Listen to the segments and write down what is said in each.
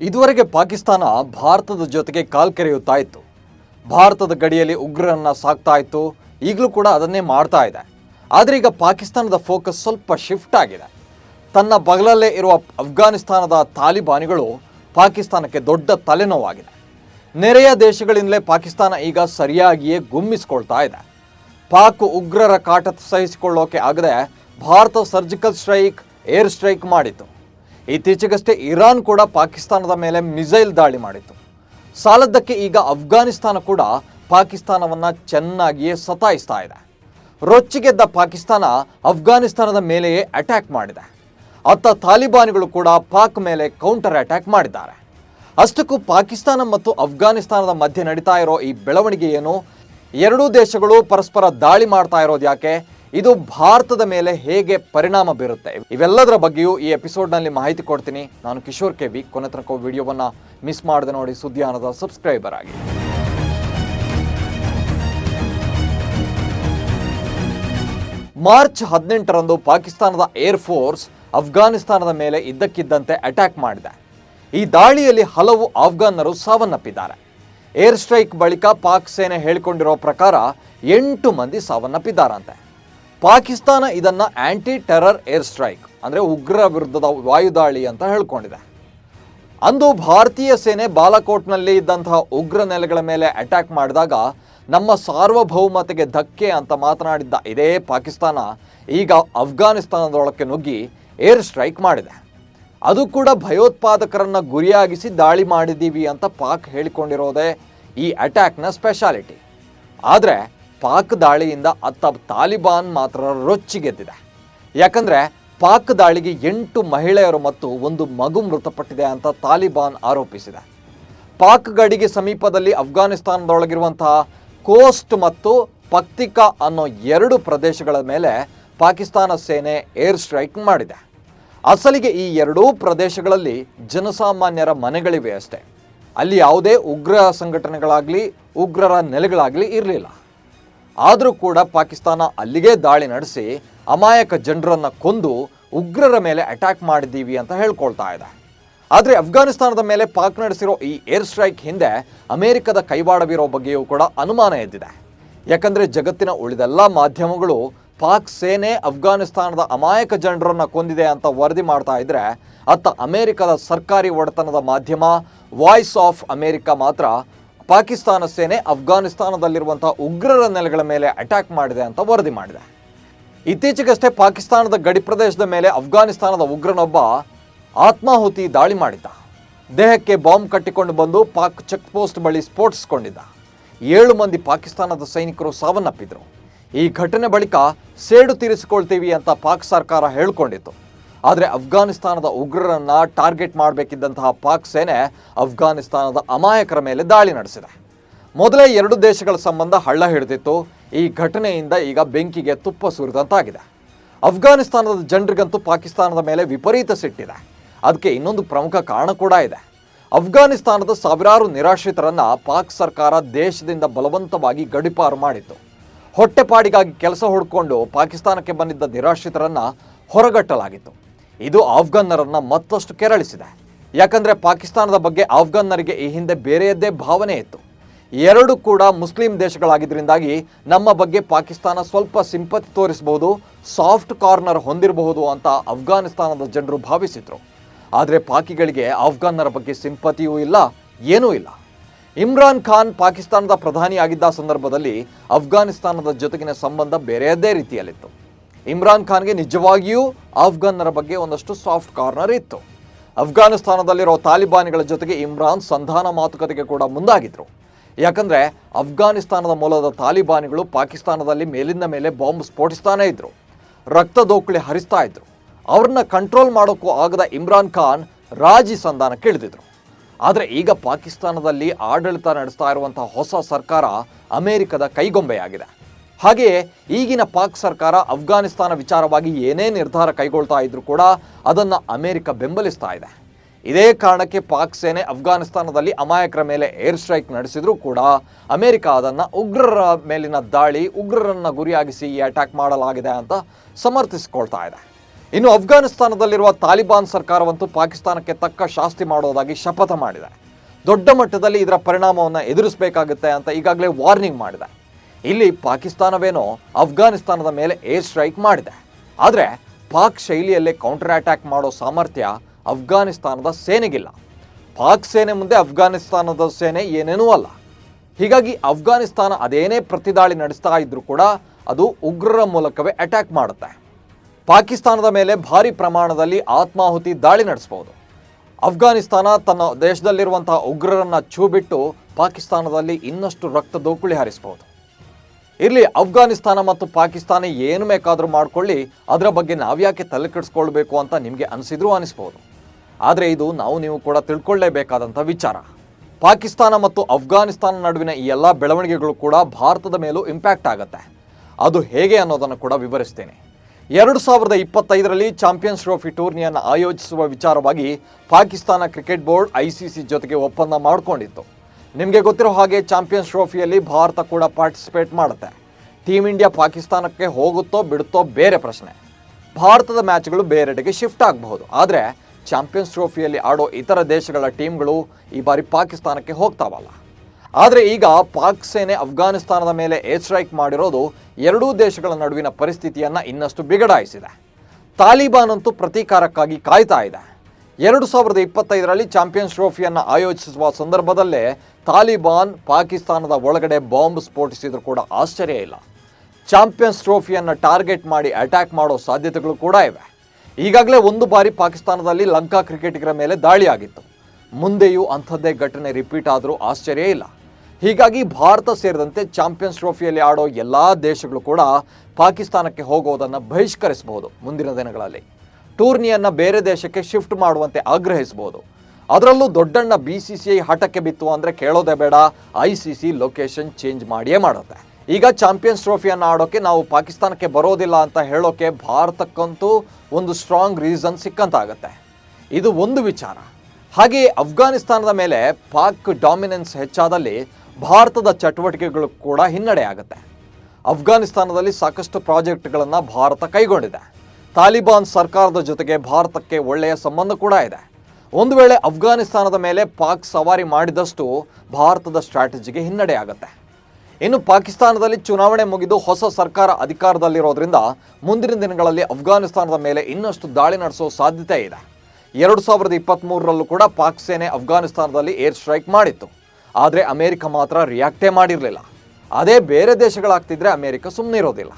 ಇದುವರೆಗೆ ಪಾಕಿಸ್ತಾನ ಭಾರತದ ಜೊತೆಗೆ ಕಾಲ್ಕೆರೆಯುತ್ತಾ ಇತ್ತು ಭಾರತದ ಗಡಿಯಲ್ಲಿ ಉಗ್ರರನ್ನ ಸಾಕ್ತಾ ಇತ್ತು ಈಗಲೂ ಕೂಡ ಅದನ್ನೇ ಮಾಡ್ತಾ ಇದೆ. ಆದರೆ ಈಗ ಪಾಕಿಸ್ತಾನದ ಫೋಕಸ್ ಸ್ವಲ್ಪ ಶಿಫ್ಟ್ ಆಗಿದೆ. ತನ್ನ ಬಗಲಲ್ಲೇ ಇರುವ ಅಫ್ಘಾನಿಸ್ತಾನದ ತಾಲಿಬಾನಿಗಳು ಪಾಕಿಸ್ತಾನಕ್ಕೆ ದೊಡ್ಡ ತಲೆನೋವಾಗಿದೆ. ನೆರೆಯ ದೇಶಗಳಿಂದಲೇ ಪಾಕಿಸ್ತಾನ ಈಗ ಸರಿಯಾಗಿಯೇ ಗುಮ್ಮಿಸ್ಕೊಳ್ತಾ ಇದೆ. ಪಾಕ್ ಉಗ್ರರ ಕಾಟ ಸಹಿಸಿಕೊಳ್ಳೋಕೆ ಆಗದೆ Bharat surgical strike, air strike ಮಾಡಿತು. ಇತ್ತೀಚೆಗಷ್ಟೇ ಇರಾನ್ ಕೂಡ ಪಾಕಿಸ್ತಾನದ ಮೇಲೆ ಮಿಸೈಲ್ ದಾಳಿ ಮಾಡಿತ್ತು. ಸಾಲದ್ದಕ್ಕೆ ಈಗ ಅಫ್ಘಾನಿಸ್ತಾನ ಕೂಡ ಪಾಕಿಸ್ತಾನವನ್ನು ಚೆನ್ನಾಗಿಯೇ ಸತಾಯಿಸ್ತಾ ಇದೆ. ರೊಚ್ಚಿಗೆದ್ದ ಪಾಕಿಸ್ತಾನ ಅಫ್ಘಾನಿಸ್ತಾನದ ಮೇಲೆಯೇ ಅಟ್ಯಾಕ್ ಮಾಡಿದೆ. ಅತ್ತ ತಾಲಿಬಾನಿಗಳು ಕೂಡ ಪಾಕ್ ಮೇಲೆ ಕೌಂಟರ್ ಅಟ್ಯಾಕ್ ಮಾಡಿದ್ದಾರೆ. ಅಷ್ಟಕ್ಕೂ ಪಾಕಿಸ್ತಾನ ಮತ್ತು ಅಫ್ಘಾನಿಸ್ತಾನದ ಮಧ್ಯೆ ನಡೀತಾ ಇರೋ ಈ ಬೆಳವಣಿಗೆ ಏನು ಎರಡೂ ದೇಶಗಳು ಪರಸ್ಪರ ದಾಳಿ ಮಾಡ್ತಾ ಇರೋದು ಯಾಕೆ? ಇದು ಭಾರತದ ಮೇಲೆ ಹೇಗೆ ಪರಿಣಾಮ ಬೀರುತ್ತೆ? ಇವೆಲ್ಲದರ ಬಗ್ಗೆಯೂ ಈ ಎಪಿಸೋಡ್ನಲ್ಲಿ ಮಾಹಿತಿ ಕೊಡ್ತೀನಿ. ನಾನು ಕಿಶೋರ್ ಕೆ ವಿ. ಕೊನೆ ತನಕ ವಿಡಿಯೋವನ್ನು ಮಿಸ್ ಮಾಡದೆ ನೋಡಿ ಸುದ್ದಿಯಾನದ ಸಬ್ಸ್ಕ್ರೈಬರ್ ಆಗಿ. ಮಾರ್ಚ್ ಹದಿನೆಂಟರಂದು ಪಾಕಿಸ್ತಾನದ ಏರ್ ಫೋರ್ಸ್ ಅಫ್ಘಾನಿಸ್ತಾನದ ಮೇಲೆ ಇದ್ದಕ್ಕಿದ್ದಂತೆ ಅಟ್ಯಾಕ್ ಮಾಡಿದೆ. ಈ ದಾಳಿಯಲ್ಲಿ ಹಲವು ಆಫ್ಘಾನರು ಸಾವನ್ನಪ್ಪಿದ್ದಾರೆ. ಏರ್ ಸ್ಟ್ರೈಕ್ ಬಳಿಕ ಪಾಕ್ ಸೇನೆ ಹೇಳಿಕೊಂಡಿರೋ ಪ್ರಕಾರ ಎಂಟು ಮಂದಿ ಸಾವನ್ನಪ್ಪಿದ್ದಾರಂತೆ. ಪಾಕಿಸ್ತಾನ ಇದನ್ನ ಆಂಟಿ ಟೆರರ್ ಏರ್ ಸ್ಟ್ರೈಕ್ ಅಂದರೆ ಉಗ್ರರ ವಿರುದ್ಧದ ವಾಯುದಾಳಿ ಅಂತ ಹೇಳ್ಕೊಂಡಿದೆ. ಅಂದು ಭಾರತೀಯ ಸೇನೆ ಬಾಲಾಕೋಟ್ನಲ್ಲಿ ಇದ್ದಂತಹ ಉಗ್ರ ನೆಲೆಗಳ ಮೇಲೆ ಅಟ್ಯಾಕ್ ಮಾಡಿದಾಗ ನಮ್ಮ ಸಾರ್ವಭೌಮತೆಗೆ ಧಕ್ಕೆ ಅಂತ ಮಾತನಾಡಿದ್ದ ಇದೇ ಪಾಕಿಸ್ತಾನ ಈಗ ಅಫ್ಘಾನಿಸ್ತಾನದೊಳಕ್ಕೆ ನುಗ್ಗಿ ಏರ್ ಸ್ಟ್ರೈಕ್ ಮಾಡಿದೆ. ಅದು ಕೂಡ ಭಯೋತ್ಪಾದಕರನ್ನ ಗುರಿಯಾಗಿಸಿ ದಾಳಿ ಮಾಡಿದ್ದೀವಿ ಅಂತ ಪಾಕ್ ಹೇಳಿಕೊಂಡಿರೋದೇ ಈ ಅಟ್ಯಾಕ್ನ ಸ್ಪೆಷಾಲಿಟಿ ಆದರೆ ಪಾಕ್ ದಾಳಿಯಿಂದ ಅತ್ತ ತಾಲಿಬಾನ್ ಮಾತ್ರ ರೊಚ್ಚಿಗೆದ್ದಿದೆ ಯಾಕಂದ್ರೆ ಪಾಕ್ ದಾಳಿಗೆ ಎಂಟು ಮಹಿಳೆಯರು ಮತ್ತು ಒಂದು ಮಗು ಮೃತಪಟ್ಟಿದೆ ಅಂತ ತಾಲಿಬಾನ್ ಆರೋಪಿಸಿದೆ. ಪಾಕ್ ಗಡಿಗೆ ಸಮೀಪದಲ್ಲಿ ಅಫ್ಘಾನಿಸ್ತಾನದೊಳಗಿರುವಂತಹ ಕೋಸ್ಟ್ ಮತ್ತು ಪಕ್ತಿಕಾ ಅನ್ನೋ ಎರಡು ಪ್ರದೇಶಗಳ ಮೇಲೆ ಪಾಕಿಸ್ತಾನ ಸೇನೆ ಏರ್ ಸ್ಟ್ರೈಕ್ ಮಾಡಿದೆ. ಅಸಲಿಗೆ ಈ ಎರಡೂ ಪ್ರದೇಶಗಳಲ್ಲಿ ಜನಸಾಮಾನ್ಯರ ಮನೆಗಳಿವೆ ಅಷ್ಟೇ. ಅಲ್ಲಿ ಯಾವುದೇ ಉಗ್ರ ಸಂಘಟನೆಗಳಾಗಲಿ, ಉಗ್ರರ ನೆಲೆಗಳಾಗಲಿ ಇರಲಿಲ್ಲ. ಆದರೂ ಕೂಡ ಪಾಕಿಸ್ತಾನ ಅಲ್ಲಿಗೆ ದಾಳಿ ನಡೆಸಿ ಅಮಾಯಕ ಜನರನ್ನು ಕೊಂದು ಉಗ್ರರ ಮೇಲೆ ಅಟ್ಯಾಕ್ ಮಾಡಿದ್ದೀವಿ ಅಂತ ಹೇಳ್ಕೊಳ್ತಾ ಇದೆ. ಆದರೆ ಅಫ್ಘಾನಿಸ್ತಾನದ ಮೇಲೆ ಪಾಕ್ ನಡೆಸಿರೋ ಈ ಏರ್ ಸ್ಟ್ರೈಕ್ ಹಿಂದೆ ಅಮೆರಿಕದ ಕೈವಾಡವಿರೋ ಬಗ್ಗೆಯೂ ಕೂಡ ಅನುಮಾನ ಎದ್ದಿದೆ. ಯಾಕಂದರೆ ಜಗತ್ತಿನ ಉಳಿದೆಲ್ಲ ಮಾಧ್ಯಮಗಳು ಪಾಕ್ ಸೇನೆ ಅಫ್ಘಾನಿಸ್ತಾನದ ಅಮಾಯಕ ಜನರನ್ನು ಕೊಂದಿದೆ ಅಂತ ವರದಿ ಮಾಡ್ತಾ ಇದ್ರೆ ಅತ್ತ ಅಮೆರಿಕದ ಸರ್ಕಾರಿ ಒಡೆತನದ ಮಾಧ್ಯಮ ವಾಯ್ಸ್ ಆಫ್ ಅಮೆರಿಕ ಮಾತ್ರ ಪಾಕಿಸ್ತಾನ ಸೇನೆ ಅಫ್ಘಾನಿಸ್ತಾನದಲ್ಲಿರುವಂತಹ ಉಗ್ರರ ನೆಲೆಗಳ ಮೇಲೆ ಅಟ್ಯಾಕ್ ಮಾಡಿದೆ ಅಂತ ವರದಿ ಮಾಡಿದೆ. ಇತ್ತೀಚೆಗಷ್ಟೇ ಪಾಕಿಸ್ತಾನದ ಗಡಿ ಪ್ರದೇಶದ ಮೇಲೆ ಅಫ್ಘಾನಿಸ್ತಾನದ ಉಗ್ರನೊಬ್ಬ ಆತ್ಮಾಹುತಿ ದಾಳಿ ಮಾಡಿದ್ದ. ದೇಹಕ್ಕೆ ಬಾಂಬ್ ಕಟ್ಟಿಕೊಂಡು ಬಂದು ಪಾಕ್ ಚೆಕ್ ಪೋಸ್ಟ್ ಬಳಿ ಸ್ಫೋಟಿಸಿಕೊಂಡಿದ್ದ ಏಳು ಮಂದಿ ಪಾಕಿಸ್ತಾನದ ಸೈನಿಕರು ಸಾವನ್ನಪ್ಪಿದ್ರು. ಈ ಘಟನೆ ಬಳಿಕ ಸೇಡು ತೀರಿಸಿಕೊಳ್ತೀವಿ ಅಂತ ಪಾಕ್ ಸರ್ಕಾರ ಹೇಳ್ಕೊಂಡಿತ್ತು. ಆದರೆ ಅಫ್ಘಾನಿಸ್ತಾನದ ಉಗ್ರರನ್ನ ಟಾರ್ಗೆಟ್ ಮಾಡಬೇಕಿದ್ದಂತಹ ಪಾಕ್ ಸೇನೆ ಅಫ್ಘಾನಿಸ್ತಾನದ ಅಮಾಯಕರ ಮೇಲೆ ದಾಳಿ ನಡೆಸಿದೆ. ಮೊದಲೇ ಎರಡು ದೇಶಗಳ ಸಂಬಂಧ ಹಳ್ಳ ಹಿಡಿದಿತ್ತು. ಈ ಘಟನೆಯಿಂದ ಈಗ ಬೆಂಕಿಗೆ ತುಪ್ಪ ಸುರಿದಂತಾಗಿದೆ. ಅಫ್ಘಾನಿಸ್ತಾನದ ಜನರಿಗಂತೂ ಪಾಕಿಸ್ತಾನದ ಮೇಲೆ ವಿಪರೀತ ಸಿಟ್ಟಿದೆ. ಅದಕ್ಕೆ ಇನ್ನೊಂದು ಪ್ರಮುಖ ಕಾರಣ ಕೂಡ ಇದೆ. ಅಫ್ಘಾನಿಸ್ತಾನದ ಸಾವಿರಾರು ನಿರಾಶ್ರಿತರನ್ನ ಪಾಕ್ ಸರ್ಕಾರ ದೇಶದಿಂದ ಬಲವಂತವಾಗಿ ಗಡಿಪಾರು ಮಾಡಿತ್ತು. ಹೊಟ್ಟೆಪಾಡಿಗಾಗಿ ಕೆಲಸ ಹುಡ್ಕೊಂಡು ಪಾಕಿಸ್ತಾನಕ್ಕೆ ಬಂದಿದ್ದ ನಿರಾಶ್ರಿತರನ್ನ ಹೊರಗಟ್ಟಲಾಗಿತ್ತು. ಇದು ಆಫ್ಘನ್ನರನ್ನ ಮತ್ತಷ್ಟು ಕೆರಳಿಸಿದೆ. ಯಾಕಂದ್ರೆ ಪಾಕಿಸ್ತಾನದ ಬಗ್ಗೆ ಆಫ್ಘನ್ನರಿಗೆ ಈ ಹಿಂದೆ ಬೇರೆಯದ್ದೇ ಭಾವನೆ ಇತ್ತು. ಎರಡು ಕೂಡ ಮುಸ್ಲಿಂ ದೇಶಗಳಾಗಿದ್ದರಿಂದಾಗಿ ನಮ್ಮ ಬಗ್ಗೆ ಪಾಕಿಸ್ತಾನ ಸ್ವಲ್ಪ ಸಿಂಪತಿ ತೋರಿಸಬಹುದು, ಸಾಫ್ಟ್ ಕಾರ್ನರ್ ಹೊಂದಿರಬಹುದು ಅಂತ ಅಫ್ಘಾನಿಸ್ತಾನದ ಜನರು ಭಾವಿಸಿದ್ರು. ಆದರೆ ಪಾಕಿಗಳಿಗೆ ಆಫ್ಘನ್ನರ ಬಗ್ಗೆ ಸಿಂಪತಿಯೂ ಇಲ್ಲ, ಏನೂ ಇಲ್ಲ. ಇಮ್ರಾನ್ ಖಾನ್ ಪಾಕಿಸ್ತಾನದ ಪ್ರಧಾನಿಯಾಗಿದ್ದ ಸಂದರ್ಭದಲ್ಲಿ ಅಫ್ಘಾನಿಸ್ತಾನದ ಜೊತೆಗಿನ ಸಂಬಂಧ ಬೇರೆಯದ್ದೇ ರೀತಿಯಲ್ಲಿತ್ತು. ಇಮ್ರಾನ್ ಖಾನ್ಗೆ ನಿಜವಾಗಿಯೂ ಆಫ್ಘನ್ನರ ಬಗ್ಗೆ ಒಂದಷ್ಟು ಸಾಫ್ಟ್ ಕಾರ್ನರ್ ಇತ್ತು. ಅಫ್ಘಾನಿಸ್ತಾನದಲ್ಲಿರೋ ತಾಲಿಬಾನಿಗಳ ಜೊತೆಗೆ ಇಮ್ರಾನ್ ಸಂಧಾನ ಮಾತುಕತೆಗೆ ಕೂಡ ಮುಂದಾಗಿದ್ರು. ಯಾಕಂದರೆ ಅಫ್ಘಾನಿಸ್ತಾನದ ಮೂಲದ ತಾಲಿಬಾನಿಗಳು ಪಾಕಿಸ್ತಾನದಲ್ಲಿ ಮೇಲಿಂದ ಮೇಲೆ ಬಾಂಬ್ ಸ್ಫೋಟಿಸ್ತಾನೇ ಇದ್ರು. ರಕ್ತ ದೋಕುಳಿ ಹರಿಸ್ತಾ ಇದ್ರು. ಅವ್ರನ್ನ ಕಂಟ್ರೋಲ್ ಮಾಡೋಕ್ಕೂ ಆಗದ ಇಮ್ರಾನ್ ಖಾನ್ ರಾಜಿ ಸಂಧಾನಕ್ಕೆ ಇಳಿದಿದ್ರು. ಆದರೆ ಈಗ ಪಾಕಿಸ್ತಾನದಲ್ಲಿ ಆಡಳಿತ ನಡೆಸ್ತಾ ಇರುವಂತಹ ಹೊಸ ಸರ್ಕಾರ ಅಮೆರಿಕದ ಕೈಗೊಂಬೆಯಾಗಿದೆ. ಹಾಗೆಯೇ ಈಗಿನ ಪಾಕ್ ಸರ್ಕಾರ ಅಫ್ಘಾನಿಸ್ತಾನ ವಿಚಾರವಾಗಿ ಏನೇ ನಿರ್ಧಾರ ಕೈಗೊಳ್ತಾ ಇದ್ರೂ ಕೂಡ ಅದನ್ನು ಅಮೆರಿಕ ಬೆಂಬಲಿಸ್ತಾ ಇದೆ. ಇದೇ ಕಾರಣಕ್ಕೆ ಪಾಕ್ ಸೇನೆ ಅಫ್ಘಾನಿಸ್ತಾನದಲ್ಲಿ ಅಮಾಯಕರ ಮೇಲೆ ಏರ್ ಸ್ಟ್ರೈಕ್ ನಡೆಸಿದ್ರೂ ಕೂಡ ಅಮೆರಿಕ ಅದನ್ನು ಉಗ್ರರ ಮೇಲಿನ ದಾಳಿ, ಉಗ್ರರನ್ನು ಗುರಿಯಾಗಿಸಿ ಈ ಅಟ್ಯಾಕ್ ಮಾಡಲಾಗಿದೆ ಅಂತ ಸಮರ್ಥಿಸಿಕೊಳ್ತಾ ಇದೆ. ಇನ್ನು ಅಫ್ಘಾನಿಸ್ತಾನದಲ್ಲಿರುವ ತಾಲಿಬಾನ್ ಸರ್ಕಾರವಂತೂ ಪಾಕಿಸ್ತಾನಕ್ಕೆ ತಕ್ಕ ಶಾಸ್ತಿ ಮಾಡೋದಾಗಿ ಶಪಥ ಮಾಡಿದೆ. ದೊಡ್ಡ ಮಟ್ಟದಲ್ಲಿ ಇದರ ಪರಿಣಾಮವನ್ನು ಎದುರಿಸಬೇಕಾಗುತ್ತೆ ಅಂತ ಈಗಾಗಲೇ ವಾರ್ನಿಂಗ್ ಮಾಡಿದೆ. ಇಲ್ಲಿ ಪಾಕಿಸ್ತಾನವೇನೋ ಅಫ್ಘಾನಿಸ್ತಾನದ ಮೇಲೆ ಏರ್ ಸ್ಟ್ರೈಕ್ ಮಾಡಿದೆ. ಆದರೆ ಪಾಕ್ ಶೈಲಿಯಲ್ಲೇ ಕೌಂಟರ್ ಅಟ್ಯಾಕ್ ಮಾಡೋ ಸಾಮರ್ಥ್ಯ ಅಫ್ಘಾನಿಸ್ತಾನದ ಸೇನೆಗಿಲ್ಲ. ಪಾಕ್ ಸೇನೆ ಮುಂದೆ ಅಫ್ಘಾನಿಸ್ತಾನದ ಸೇನೆ ಏನೇನೂ ಅಲ್ಲ. ಹೀಗಾಗಿ ಅಫ್ಘಾನಿಸ್ತಾನ ಅದೇನೇ ಪ್ರತಿದಾಳಿ ನಡೆಸ್ತಾ ಇದ್ರೂ ಕೂಡ ಅದು ಉಗ್ರರ ಮೂಲಕವೇ ಅಟ್ಯಾಕ್ ಮಾಡುತ್ತೆ. ಪಾಕಿಸ್ತಾನದ ಮೇಲೆ ಭಾರಿ ಪ್ರಮಾಣದಲ್ಲಿ ಆತ್ಮಾಹುತಿ ದಾಳಿ ನಡೆಸಬಹುದು ಅಫ್ಘಾನಿಸ್ತಾನ ತನ್ನ ದೇಶದಲ್ಲಿರುವಂತಹ ಉಗ್ರರನ್ನು ಛೂ ಬಿಟ್ಟು ಪಾಕಿಸ್ತಾನದಲ್ಲಿ ಇನ್ನಷ್ಟು ರಕ್ತ ದೋಕುಳಿ ಹಾರಿಸಬಹುದು ಇರಲಿ ಅಫ್ಘಾನಿಸ್ತಾನ ಮತ್ತು ಪಾಕಿಸ್ತಾನ ಏನು ಬೇಕಾದರೂ ಮಾಡ್ಕೊಳ್ಳಿ, ಅದರ ಬಗ್ಗೆ ನಾವ್ಯಾಕೆ ತಲೆ ಕೆಡಿಸ್ಕೊಳ್ಬೇಕು ಅಂತ ನಿಮಗೆ ಅನಿಸಿದ್ರೂ ಅನಿಸ್ಬೋದು. ಆದರೆ ಇದು ನಾವು ನೀವು ಕೂಡ ತಿಳ್ಕೊಳ್ಳೇಬೇಕಾದಂಥ ವಿಚಾರ. ಪಾಕಿಸ್ತಾನ ಮತ್ತು ಅಫ್ಘಾನಿಸ್ತಾನ ನಡುವಿನ ಈ ಎಲ್ಲ ಬೆಳವಣಿಗೆಗಳು ಕೂಡ ಭಾರತದ ಮೇಲೂ ಇಂಪ್ಯಾಕ್ಟ್ ಆಗುತ್ತೆ. ಅದು ಹೇಗೆ ಅನ್ನೋದನ್ನು ಕೂಡ ವಿವರಿಸ್ತೇನೆ. ಎರಡು ಸಾವಿರದ ಇಪ್ಪತ್ತೈದರಲ್ಲಿ ಚಾಂಪಿಯನ್ಸ್ ಟ್ರೋಫಿ ಟೂರ್ನಿಯನ್ನು ಆಯೋಜಿಸುವ ವಿಚಾರವಾಗಿ Pakistan cricket board I C ಜೊತೆಗೆ ಒಪ್ಪಂದ ಮಾಡಿಕೊಂಡಿತ್ತು. ನಿಮಗೆ ಗೊತ್ತಿರೋ ಹಾಗೆ ಚಾಂಪಿಯನ್ಸ್ ಟ್ರೋಫಿಯಲ್ಲಿ ಭಾರತ ಕೂಡ ಪಾರ್ಟಿಸಿಪೇಟ್ ಮಾಡುತ್ತೆ. ಟೀಮ್ ಇಂಡಿಯಾ ಪಾಕಿಸ್ತಾನಕ್ಕೆ ಹೋಗುತ್ತೋ ಬಿಡುತ್ತೋ ಬೇರೆ ಪ್ರಶ್ನೆ. ಭಾರತದ ಮ್ಯಾಚ್ಗಳು ಬೇರೆಡೆಗೆ ಶಿಫ್ಟ್ ಆಗಬಹುದು. ಆದರೆ ಚಾಂಪಿಯನ್ಸ್ ಟ್ರೋಫಿಯಲ್ಲಿ ಆಡೋ ಇತರ ದೇಶಗಳ ಟೀಮ್ಗಳು ಈ ಬಾರಿ ಪಾಕಿಸ್ತಾನಕ್ಕೆ ಹೋಗ್ತಾವಲ್ಲ. ಆದರೆ ಈಗ ಪಾಕ್ ಸೇನೆ ಅಫ್ಘಾನಿಸ್ತಾನದ ಮೇಲೆ ಏರ್ ಸ್ಟ್ರೈಕ್ ಮಾಡಿರೋದು ಎರಡೂ ದೇಶಗಳ ನಡುವಿನ ಪರಿಸ್ಥಿತಿಯನ್ನು ಇನ್ನಷ್ಟು ಬಿಗಡಾಯಿಸಿದೆ. ತಾಲಿಬಾನ್ ಅಂತೂ ಪ್ರತೀಕಾರಕ್ಕಾಗಿ ಕಾಯ್ತಾ ಇದೆ. ಎರಡು ಸಾವಿರದ ಇಪ್ಪತ್ತೈದರಲ್ಲಿ ಚಾಂಪಿಯನ್ಸ್ ಟ್ರೋಫಿಯನ್ನು ಆಯೋಜಿಸುವ ಸಂದರ್ಭದಲ್ಲೇ ತಾಲಿಬಾನ್ ಪಾಕಿಸ್ತಾನದ ಒಳಗಡೆ ಬಾಂಬ್ ಸ್ಫೋಟಿಸಿದ್ರು ಕೂಡ ಆಶ್ಚರ್ಯ ಇಲ್ಲ. ಚಾಂಪಿಯನ್ಸ್ ಟ್ರೋಫಿಯನ್ನು ಟಾರ್ಗೆಟ್ ಮಾಡಿ ಅಟ್ಯಾಕ್ ಮಾಡೋ ಸಾಧ್ಯತೆಗಳು ಕೂಡ ಇವೆ. ಈಗಾಗಲೇ ಒಂದು ಬಾರಿ ಪಾಕಿಸ್ತಾನದಲ್ಲಿ ಲಂಕಾ ಕ್ರಿಕೆಟಿಗರ ಮೇಲೆ ದಾಳಿಯಾಗಿತ್ತು. ಮುಂದೆಯೂ ಅಂಥದ್ದೇ ಘಟನೆ ರಿಪೀಟ್ ಆದರೂ ಆಶ್ಚರ್ಯ ಇಲ್ಲ. ಹೀಗಾಗಿ ಭಾರತ ಸೇರಿದಂತೆ ಚಾಂಪಿಯನ್ಸ್ ಟ್ರೋಫಿಯಲ್ಲಿ ಆಡೋ ಎಲ್ಲ ದೇಶಗಳು ಕೂಡ ಪಾಕಿಸ್ತಾನಕ್ಕೆ ಹೋಗೋದನ್ನು ಬಹಿಷ್ಕರಿಸಬಹುದು ಮುಂದಿನ ದಿನಗಳಲ್ಲಿ. ಟೂರ್ನಿಯನ್ನು ಬೇರೆ ದೇಶಕ್ಕೆ ಶಿಫ್ಟ್ ಮಾಡುವಂತೆ ಆಗ್ರಹಿಸಬಹುದು. ಅದರಲ್ಲೂ ದೊಡ್ಡಣ್ಣ ಬಿ ಸಿ ಸಿ ಐ ಹಠಕ್ಕೆ ಬಿತ್ತು ಅಂದರೆ ಕೇಳೋದೇ ಬೇಡ. I C C location change ಮಾಡಿಯೇ ಮಾಡುತ್ತೆ. ಈಗ ಚಾಂಪಿಯನ್ಸ್ ಟ್ರೋಫಿಯನ್ನು ಆಡೋಕೆ ನಾವು ಪಾಕಿಸ್ತಾನಕ್ಕೆ ಬರೋದಿಲ್ಲ ಅಂತ ಹೇಳೋಕೆ ಭಾರತಕ್ಕಂತೂ ಒಂದು ಸ್ಟ್ರಾಂಗ್ ರೀಸನ್ ಸಿಕ್ಕಂತಾಗುತ್ತೆ. ಇದು ಒಂದು ವಿಚಾರ. ಹಾಗೆಯೇ ಅಫ್ಘಾನಿಸ್ತಾನದ ಮೇಲೆ ಪಾಕ್ ಡಾಮಿನೆನ್ಸ್ ಹೆಚ್ಚಾದಲ್ಲಿ ಭಾರತದ ಚಟುವಟಿಕೆಗಳು ಕೂಡ ಹಿನ್ನಡೆ ಆಗುತ್ತೆ. ಅಫ್ಘಾನಿಸ್ತಾನದಲ್ಲಿ ಸಾಕಷ್ಟು ಪ್ರಾಜೆಕ್ಟ್ಗಳನ್ನು ಭಾರತ ಕೈಗೊಂಡಿದೆ. ತಾಲಿಬಾನ್ ಸರ್ಕಾರದ ಜೊತೆಗೆ ಭಾರತಕ್ಕೆ ಒಳ್ಳೆಯ ಸಂಬಂಧ ಕೂಡ ಇದೆ. ಒಂದು ವೇಳೆ ಅಫ್ಘಾನಿಸ್ತಾನದ ಮೇಲೆ ಪಾಕ್ ಸವಾರಿ ಮಾಡಿದಷ್ಟು ಭಾರತದ ಸ್ಟ್ರಾಟಜಿಗೆ ಹಿನ್ನಡೆ ಆಗುತ್ತೆ. ಇನ್ನು ಪಾಕಿಸ್ತಾನದಲ್ಲಿ ಚುನಾವಣೆ ಮುಗಿದು ಹೊಸ ಸರ್ಕಾರ ಅಧಿಕಾರದಲ್ಲಿರೋದ್ರಿಂದ ಮುಂದಿನ ದಿನಗಳಲ್ಲಿ ಅಫ್ಘಾನಿಸ್ತಾನದ ಮೇಲೆ ಇನ್ನಷ್ಟು ದಾಳಿ ನಡೆಸೋ ಸಾಧ್ಯತೆ ಇದೆ. ಎರಡು ಸಾವಿರದ ಇಪ್ಪತ್ತ್ಮೂರರಲ್ಲೂ ಕೂಡ ಪಾಕ್ ಸೇನೆ ಅಫ್ಘಾನಿಸ್ತಾನದಲ್ಲಿ ಏರ್ ಸ್ಟ್ರೈಕ್ ಮಾಡಿತ್ತು. ಆದರೆ ಅಮೆರಿಕ ಮಾತ್ರ ರಿಯಾಕ್ಟೇ ಮಾಡಿರಲಿಲ್ಲ. ಅದೇ ಬೇರೆ ದೇಶಗಳಾಗ್ತಿದ್ರೆ ಅಮೆರಿಕ ಸುಮ್ಮನೆ ಇರೋದಿಲ್ಲ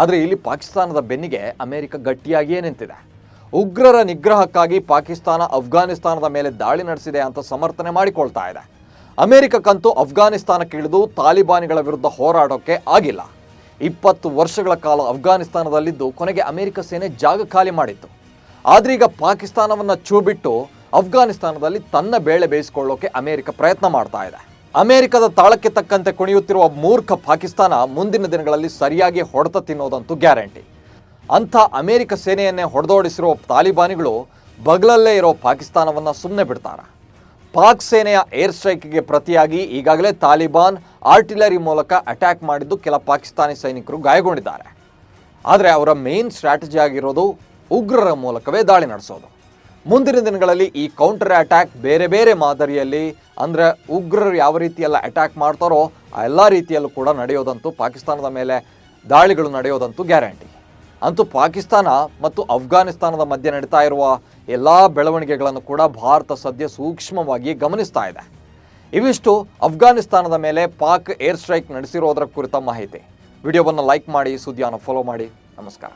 ಆದರೆ ಇಲ್ಲಿ ಪಾಕಿಸ್ತಾನದ ಬೆನ್ನಿಗೆ ಅಮೆರಿಕ ಗಟ್ಟಿಯಾಗಿಯೇ ನಿಂತಿದೆ. ಉಗ್ರರ ನಿಗ್ರಹಕ್ಕಾಗಿ ಪಾಕಿಸ್ತಾನ ಅಫ್ಘಾನಿಸ್ತಾನದ ಮೇಲೆ ದಾಳಿ ನಡೆಸಿದೆ ಅಂತ ಸಮರ್ಥನೆ ಮಾಡಿಕೊಳ್ತಾ ಇದೆ. ಅಮೆರಿಕಕ್ಕಂತೂ ಅಫ್ಘಾನಿಸ್ತಾನಕ್ಕೆ ಇಳಿದು ತಾಲಿಬಾನಿಗಳ ವಿರುದ್ಧ ಹೋರಾಡೋಕ್ಕೆ ಆಗಿಲ್ಲ. ಇಪ್ಪತ್ತು ವರ್ಷಗಳ ಕಾಲ ಅಫ್ಘಾನಿಸ್ತಾನದಲ್ಲಿದ್ದು ಕೊನೆಗೆ ಅಮೆರಿಕ ಸೇನೆ ಜಾಗ ಖಾಲಿ ಮಾಡಿತ್ತು. ಆದರೆ ಈಗ ಪಾಕಿಸ್ತಾನವನ್ನು ಚೂಬಿಟ್ಟು ಅಫ್ಘಾನಿಸ್ತಾನದಲ್ಲಿ ತನ್ನ ಬೇಳೆ ಬೇಯಿಸಿಕೊಳ್ಳೋಕೆ ಅಮೆರಿಕ ಪ್ರಯತ್ನ ಮಾಡ್ತಾ ಇದೆ. ಅಮೆರಿಕದ ತಾಳಕ್ಕೆ ತಕ್ಕಂತೆ ಕುಣಿಯುತ್ತಿರುವ ಮೂರ್ಖ ಪಾಕಿಸ್ತಾನ ಮುಂದಿನ ದಿನಗಳಲ್ಲಿ ಸರಿಯಾಗಿ ಹೊಡೆತ ತಿನ್ನೋದಂತೂ ಗ್ಯಾರಂಟಿ. ಅಂಥ ಅಮೆರಿಕ ಸೇನೆಯನ್ನೇ ಹೊಡೆದೋಡಿಸಿರುವ ತಾಲಿಬಾನಿಗಳು ಬಗಲಲ್ಲೇ ಇರೋ ಪಾಕಿಸ್ತಾನವನ್ನು ಸುಮ್ಮನೆ ಬಿಡ್ತಾರ. ಪಾಕ್ ಸೇನೆಯ ಏರ್ ಸ್ಟ್ರೈಕ್ಗೆ ಪ್ರತಿಯಾಗಿ ಈಗಾಗಲೇ ತಾಲಿಬಾನ್ ಆರ್ಟಿಲರಿ ಮೂಲಕ ಅಟ್ಯಾಕ್ ಮಾಡಿದ್ದು ಕೆಲ ಪಾಕಿಸ್ತಾನಿ ಸೈನಿಕರು ಗಾಯಗೊಂಡಿದ್ದಾರೆ. ಆದರೆ ಅವರ ಮೇನ್ ಸ್ಟ್ರಾಟಜಿ ಆಗಿರೋದು ಉಗ್ರರ ಮೂಲಕವೇ ದಾಳಿ ನಡೆಸೋದು. ಮುಂದಿನ ದಿನಗಳಲ್ಲಿ ಈ ಕೌಂಟರ್ ಅಟ್ಯಾಕ್ ಬೇರೆ ಬೇರೆ ಮಾದರಿಯಲ್ಲಿ ಅಂದರೆ ಉಗ್ರರು ಯಾವ ರೀತಿಯೆಲ್ಲ ಅಟ್ಯಾಕ್ ಮಾಡ್ತಾರೋ ಆ ಎಲ್ಲ ರೀತಿಯಲ್ಲೂ ಕೂಡ ನಡೆಯೋದಂತೂ ಪಾಕಿಸ್ತಾನದ ಮೇಲೆ ದಾಳಿಗಳು ನಡೆಯೋದಂತೂ ಗ್ಯಾರಂಟಿ ಅಂತೂ ಪಾಕಿಸ್ತಾನ ಮತ್ತು ಅಫ್ಘಾನಿಸ್ತಾನದ ಮಧ್ಯೆ ನಡೀತಾ ಇರುವ ಎಲ್ಲ ಬೆಳವಣಿಗೆಗಳನ್ನು ಕೂಡ ಭಾರತ ಸದ್ಯ ಸೂಕ್ಷ್ಮವಾಗಿ ಗಮನಿಸ್ತಾ ಇದೆ. ಇವಿಷ್ಟು ಅಫ್ಘಾನಿಸ್ತಾನದ ಮೇಲೆ ಪಾಕ್ ಏರ್ ಸ್ಟ್ರೈಕ್ ನಡೆಸಿರೋದರ ಕುರಿತ ಮಾಹಿತಿ. ವಿಡಿಯೋವನ್ನು ಲೈಕ್ ಮಾಡಿ, ಸುದ್ದಿಯನ್ನು ಫಾಲೋ ಮಾಡಿ. ನಮಸ್ಕಾರ.